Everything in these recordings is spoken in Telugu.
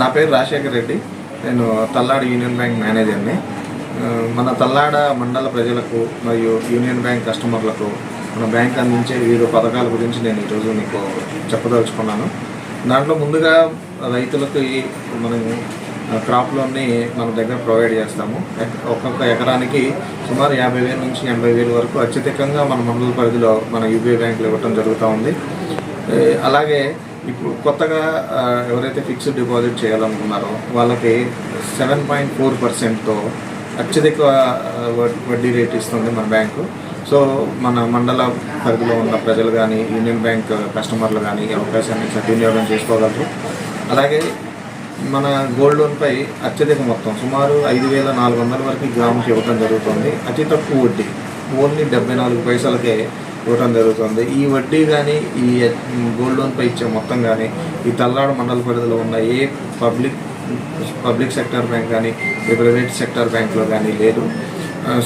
నా పేరు రాజశేఖర్ రెడ్డి. నేను తల్లాడ యూనియన్ బ్యాంక్ మేనేజర్ని. మన తల్లాడ మండల ప్రజలకు మరియు యూనియన్ బ్యాంక్ కస్టమర్లకు మన బ్యాంక్ అందించే వివిధ పథకాల గురించి నేను ఈరోజు మీకు చెప్పదలుచుకున్నాను. దాంట్లో ముందుగా రైతులకి మనం క్రాప్ లోన్ని మన దగ్గర ప్రొవైడ్ చేస్తాము. ఒక్కొక్క ఎకరానికి సుమారు యాభై వేల నుంచి ఎనభై వేల వరకు అత్యధికంగా మన మండల పరిధిలో మన యూబీఐ బ్యాంకులు ఇవ్వటం జరుగుతూ ఉంది. అలాగే ఇప్పుడు కొత్తగా ఎవరైతే ఫిక్స్డ్ డిపాజిట్ చేయాలనుకున్నారో వాళ్ళకి సెవెన్ పాయింట్ ఫోర్ పర్సెంట్తో అత్యధిక వడ్- వడ్డీ రేట్ ఇస్తుంది మన బ్యాంకు. సో మన మండల పరిధిలో ఉన్న ప్రజలు కానీ యూనియన్ బ్యాంక్ కస్టమర్లు కానీ ఈ అవకాశాన్ని సద్వినియోగం చేసుకోగలరు. అలాగే మన గోల్డ్ లోన్పై అత్యధిక మొత్తం సుమారు ఐదు వేల నాలుగు వందల వరకు గ్రాముకి ఇవ్వడం జరుగుతుంది. అతి తక్కువ వడ్డీ ఓన్లీ డెబ్బై నాలుగు పైసలకే ఇవ్వడం జరుగుతుంది. ఈ వడ్డీ కానీ ఈ గోల్డ్ లోన్పై ఇచ్చే మొత్తం కానీ ఈ తల్లాడు మండల పరిధిలో ఉన్న ఏ పబ్లిక్ పబ్లిక్ సెక్టర్ బ్యాంక్ కానీ ఏ ప్రైవేట్ సెక్టర్ బ్యాంక్లో కానీ లేదు.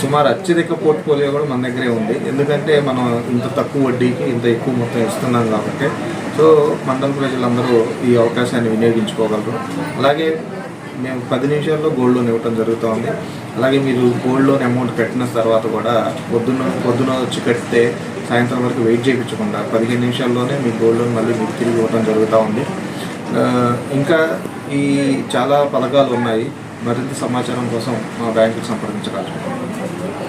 సుమారు అత్యధిక పోర్ట్ఫోలియో కూడా మన దగ్గరే ఉంది. ఎందుకంటే మనం ఇంత తక్కువ వడ్డీకి ఇంత ఎక్కువ మొత్తం ఇస్తున్నాం కాబట్టి సో మండల ప్రజలందరూ ఈ అవకాశాన్ని వినియోగించుకోగలరు. అలాగే మేము పది నిమిషాల్లో గోల్డ్ లోన్ ఇవ్వటం జరుగుతుంది అలాగే మీరు గోల్డ్ లోన్ అమౌంట్ కట్టిన తర్వాత కూడా పొద్దున్న పొద్దున వచ్చి కడితే సాయంత్రం వరకు వెయిట్ చేయించకుండా పదిహేను నిమిషాల్లోనే మీ గోల్డ్ లోన్ మళ్ళీ మీకు తిరిగి ఇవ్వటం జరుగుతూ ఉంది. ఇంకా ఈ చాలా పథకాలు ఉన్నాయి. మరింత సమాచారం కోసం మా బ్యాంకుకి సంప్రదించగలరు